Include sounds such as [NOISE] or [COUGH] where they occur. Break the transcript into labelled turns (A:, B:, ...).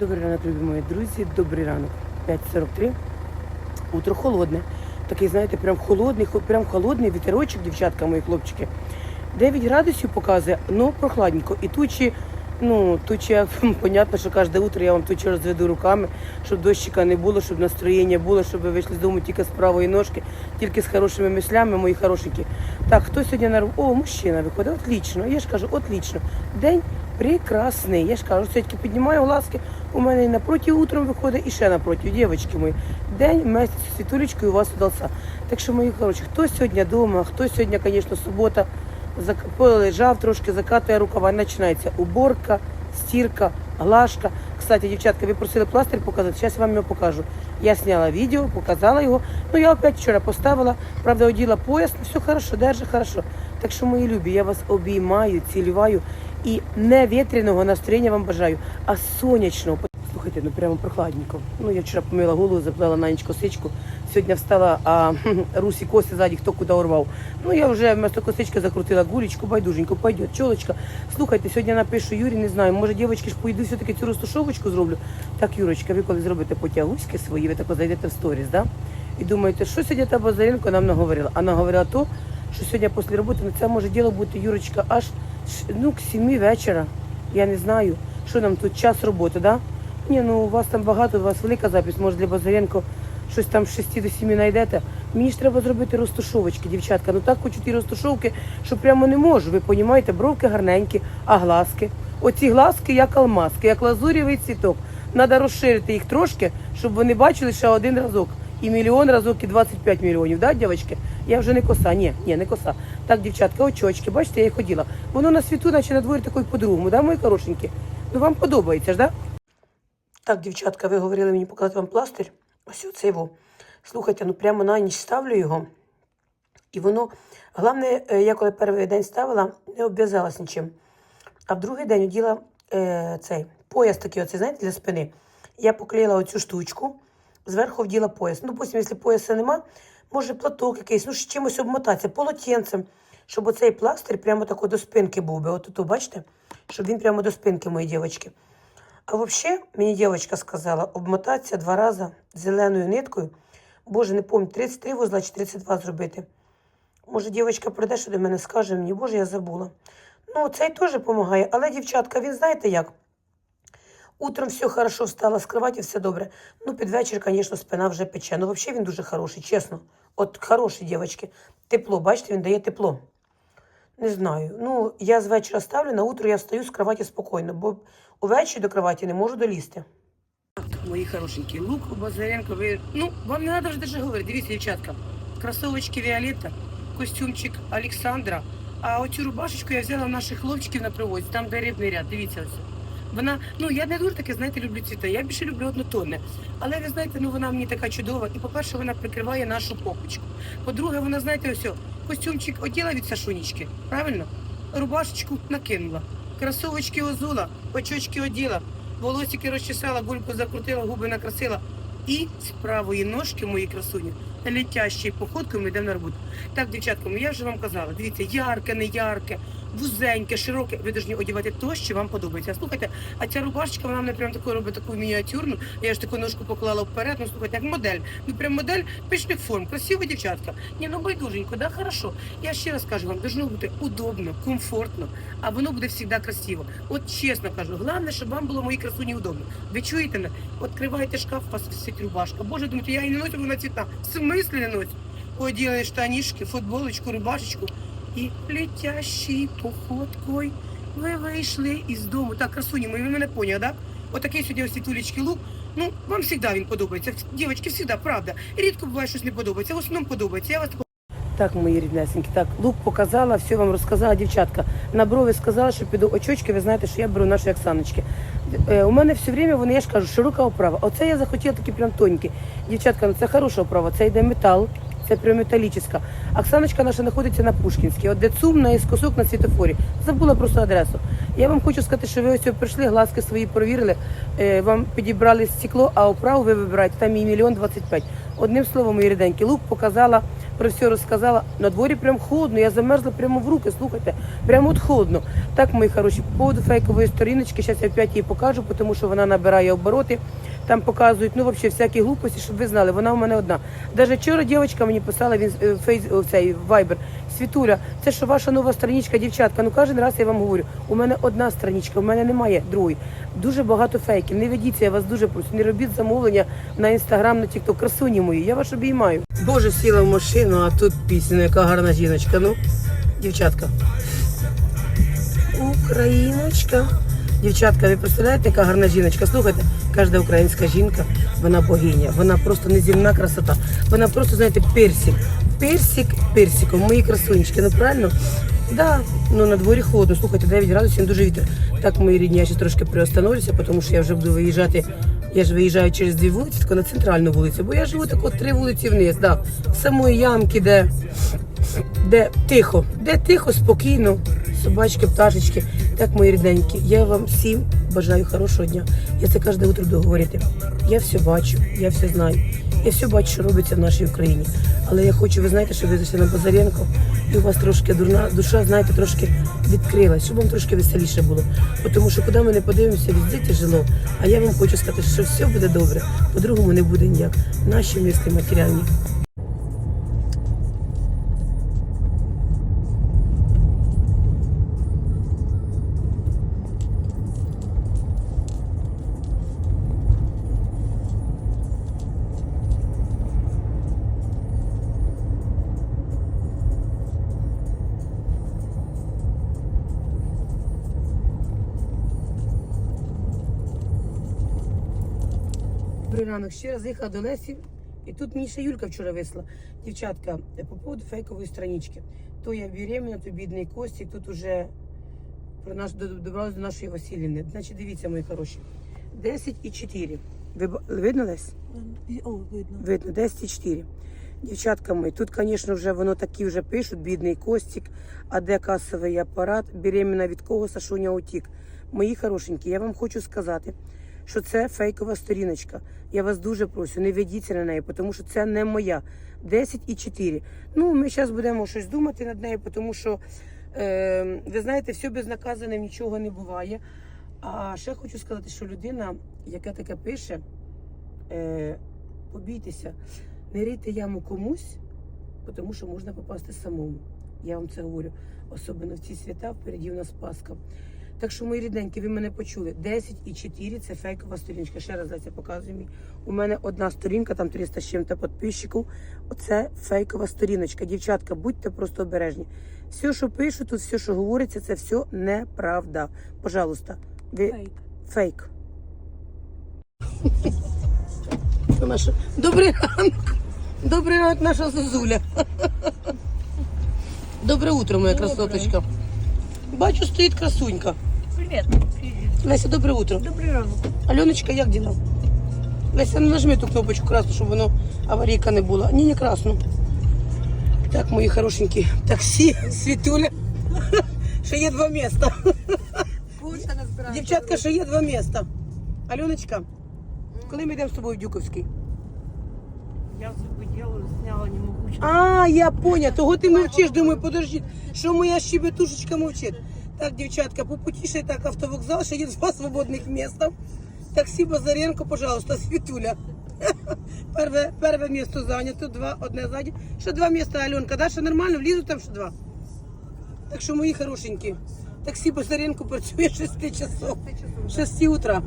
A: Добрий ранок, любі мої друзі. Добрий ранок. 5.43. Утро холодне. Такий, знаєте, прям холодний, хо- прям холодний вітерочок, дівчатка, мої хлопчики. 9 градусів показує, ну прохладненько. І тучі, ну, тучі, [LAUGHS] понятно, що кожне утро я вам тучі розведу руками, щоб дощика не було, щоб настроєння було, щоб ви вийшли з дому тільки з правої ножки, тільки з хорошими мислями, мої хорошенькі. Так, хто сьогодні на О, мужчина виходить. Отлично. Я ж кажу, отлично. День прекрасний. Я ж кажу, сьогодні піднімаю глазки. У мене і напроти утром виходить, і ще напроти, дівчатки мої. День месяць світулечкою у вас удався. Так що, мої хороші, хто сьогодні вдома, хто сьогодні, звісно, субота, полежав трошки, закатує рукава, починається уборка, стірка, глажка. Кстати, дівчатка, ви просили пластир показати, зараз я вам його покажу. Я зняла відео, показала його. Ну, я опять вчора поставила, правда, оділа пояс, все хорошо, держи хорошо. Так що, мої любі, я вас обіймаю, цілюваю і не вітряного настроєння вам бажаю, а сонячного. Слухайте, ну прямо прохладненько. Ну, я вчора помила голову, заплела на ніч косичку. Сьогодні встала, а [LAUGHS] русі коси ззаді хто куди урвав. Ну, я вже вместо косички закрутила гулечку, байдуженько, пойдет, чолочка. Слухайте, сьогодні напишу Юрі, не знаю, може, дівчатки ж поїду все-таки цю розтушовочку зроблю. Так, Юрочка, ви коли зробите потягуськи свої, ви так зайдете в сторіс, да? І думаєте, що сьогодні та Базаренко нам наговорила? А наговорила то, що сьогодні після роботи, ну це може діло бути, Юрочка, аж ну, к 7 вечора. Я не знаю, що нам тут час роботи, да? Ні, ну у вас там багато, у вас велика запись, може для Базаренко щось там з 6 до 7 знайдете. Мені ж треба зробити розтушовочки, дівчатка. Ну так хочу ті розтушовки, що прямо не можу. Ви розумієте, бровки гарненькі, а глазки. Оці глазки як алмазки, як лазурєвий цвіток. Треба розширити їх трошки, щоб вони бачили ще один разок. І мільйон разок, і 25 мільйонів, да, дівчатки? Я вже не коса, ні, ні, не коса. Так, дівчатка, очочки, бачите, я їх ходила. Воно на світу, наче на дворі такий по-другому, да, мої хорошенькі? Ну вам подобається ж, да? Так, дівчатка, ви говорили мені показати вам пластир. Ось оцей во. Слухайте, ну прямо на ніч ставлю його. І воно, головне, е, я коли перший день ставила, не обв'язалась нічим. А в другий день оділа е, цей пояс такий, оцей, знаєте, для спини. Я поклеїла оцю штучку, зверху вділа пояс. Ну, потім, якщо пояса нема, може платок якийсь, ну, чимось обмотатися, полотенцем, щоб оцей пластир прямо тако до спинки був би. От тут, бачите? Щоб він прямо до спинки, мої дівчатки. А взагалі, мені дівчинка сказала, обмотатися два рази зеленою ниткою. Боже, не пам'ятаю, 33 вузла чи 32 зробити. Може, дівчинка прийде, що до мене скаже мені, боже, я забула. Ну, цей теж допомагає, але дівчатка, він знаєте як? Утром все хорошо встала з кроваті, все добре. Ну, під вечір, звісно, спина вже пече. Ну, взагалі він дуже хороший, чесно. От хороші дівчатки. Тепло, бачите, він дає тепло. Не знаю. Ну, я з вечора ставлю, на утро я встаю з кроваті спокійно, бо увечері до кроваті не можу долізти. Мої хорошенькі, лук Базаренко, ви... Ну, вам не треба вже даже говорити. Дивіться, дівчатка. Кросовочки Віолетта, костюмчик Олександра. А оцю рубашечку я взяла наших хлопчиків на привозі, там де рибний ряд. Дивіться ось. Вона, ну я не дуже таке, знаєте, люблю цвіта. Я більше люблю однотонне. Але ви знаєте, ну вона мені така чудова. І по-перше, вона прикриває нашу попочку. По-друге, вона, знаєте, ось, костюмчик оділа від Сашунечки, правильно? Рубашечку накинула. Кросовочки озула, очочки оділа, волосики розчесала, гульку закрутила, губи накрасила. І з правої ножки моїй красуні летящою походкою ми йдемо на роботу. Так, дівчатка, я вже вам казала, дивіться, ярке, не ярке, вузеньке, широке. Ви повинні одягати то, що вам подобається. Слухайте, а ця рубашечка, вона мене прям таку робить таку мініатюрну. Я ж таку ножку поклала вперед, ну слухайте, як модель. Ну прям модель пишних форм, красива дівчатка. Ні, ну байдуженько, да, хорошо. Я ще раз кажу вам, должно бути удобно, комфортно, а воно буде завжди красиво. От чесно кажу, головне, щоб вам було мої красуні удобно. Ви чуєте мене? Відкриваєте шкаф, у вас висить рубашка. Боже, думаєте, я її не ношу, вона цвіта. В смислі не ношу? Оділи штанішки, футболочку, рубашечку і летящий походкою ви вийшли із дому. Так, красуні, ви мене поняли, так? Отакий сьогодні ось світулечки лук. Ну, вам завжди він подобається. Дівчатки, завжди, правда. Рідко буває щось не подобається, в основному подобається. Я вас так, мої ріднесенькі, так, лук показала, все вам розказала, дівчатка. На брови сказала, що піду очочки, ви знаєте, що я беру наші Оксаночки. Е, у мене все время, вони, я ж кажу, широка оправа. Оце я захотіла такі прям тоненькі. Дівчатка, ну це хороша оправа, це йде метал, це прям. Оксаночка наша знаходиться на Пушкінській, от де ЦУМ на іскосок на світофорі. Забула просто адресу. Я вам хочу сказати, що ви ось прийшли, глазки свої провірили, е, вам підібрали стекло, а оправу ви вибираєте, там і мільйон двадцять п'ять. Одним словом, мої ріденькі, лук показала, про все розказала. На дворі прям холодно, я замерзла прямо в руки, слухайте, прямо от холодно. Так, мої хороші, по поводу фейкової сторіночки, зараз я опять її покажу, тому що вона набирає обороти. Там показують, ну, взагалі, всякі глупості, щоб ви знали, вона у мене одна. Даже вчора дівчинка мені писала він е, фейс, цей вайбер. Світуля, це що ваша нова страничка, дівчатка. Ну кожен раз я вам говорю, у мене одна страничка, у мене немає другої. Дуже багато фейків. Не ведіться, я вас дуже прошу. Не робіть замовлення на інстаграм, на тікток. Красуні мої, я вас обіймаю. Боже, сіла в машину, а тут пісня, яка гарна жіночка. Ну, дівчатка. Україночка. Дівчатка, ви представляєте, яка гарна жіночка? Слухайте, кожна українська жінка, вона богиня, вона просто неземна красота. Вона просто, знаєте, персик. Персик персиком, мої красунечки, ну правильно? Да, ну на дворі холодно, слухайте, 9 градусів, дуже вітер. Так, мої рідні, я ще трошки приостановлюся, тому що я вже буду виїжджати. Я ж виїжджаю через дві вулиці, тако на центральну вулицю, бо я живу тако три вулиці вниз, да. Самої ямки, де де тихо, де тихо, спокійно, собачки, пташечки. Так, мої рідненькі, я вам всім бажаю хорошого дня. Я це кожне утро буду говорити. Я все бачу, я все знаю. Я все бачу, що робиться в нашій Україні. Але я хочу, ви знаєте, щоб ви зайшли на Базаренко, і у вас трошки дурна душа, знаєте, трошки відкрилась, щоб вам трошки веселіше було. Тому що куди ми не подивимося, везде тяжело. А я вам хочу сказати, що все буде добре. По-другому не буде ніяк. Наші мислі матеріальні. Добрий ранок. Ще раз їхала до Лесі. І тут мені ще Юлька вчора висла. Дівчатка, е, по поводу фейкової странички. То я беременна, то бідний Костік, тут уже про до- добралась до нашої Васильівни. Значить, дивіться, мої хороші. 10 і 4. Ви видно Лесь?
B: О, видно.
A: Видно, 10 і 4. Дівчатка мої, тут, звісно, вже воно такі вже пишуть, бідний Костік, а де касовий апарат, беременна від кого Сашуня утік. Мої хорошенькі, я вам хочу сказати, що це фейкова сторіночка. Я вас дуже прошу, не ведіться на неї, тому що це не моя. 10 і 4. Ну, ми зараз будемо щось думати над нею, тому що, е, ви знаєте, все безнаказане, нічого не буває. А ще хочу сказати, що людина, яка таке пише, е, побійтеся, не рийте яму комусь, тому що можна попасти самому. Я вам це говорю. Особливо в ці свята, впереді у нас Пасха. Так що, мої рідненькі, ви мене почули. 10 і 4 це фейкова сторінка. Ще раз Леся показує мій. У мене одна сторінка, там 300 з чим-то підписчиків. Оце фейкова сторіночка. Дівчатка, будьте просто обережні. Все, що пишуть, тут все, що говориться, це все неправда. Пожалуйста, ви
B: Фейк.
A: фейк. [LAUGHS] Наша... Добрий ранок. Добрий ранок, наша Зозуля. [LAUGHS] Добре утро, моя
B: Доброе.
A: красоточка. Бачу, стоїть красунька.
B: Привет.
A: Леся, добре утро.
B: Добрий ранок.
A: Альоночка, як діла? Леся, ну нажми ту кнопочку красну, щоб воно аварійка не була. Ні, не красну. Так, мої хорошенькі, таксі, світуля. Ще є два міста. Дівчатка, ще є два міста. Альоночка, коли ми йдемо з тобою в Дюковський?
B: Я зубы делаю, сняла, не могу.
A: А, я поняла, того ти мовчиш, думаю, подожди, що моя щебетушечка мовчить. Так, дівчатка, по путі так автовокзал, ще є два свободних міста. Таксі Базаренко, пожалуйста, Світуля. [LAUGHS] Перве перве місто зайнято, два, одне ззаді. Ще два міста, Альонка, да? Ще нормально, влізу там ще два. Так що, мої хорошенькі, таксі Базаренко працює 6 часов. 6 утра.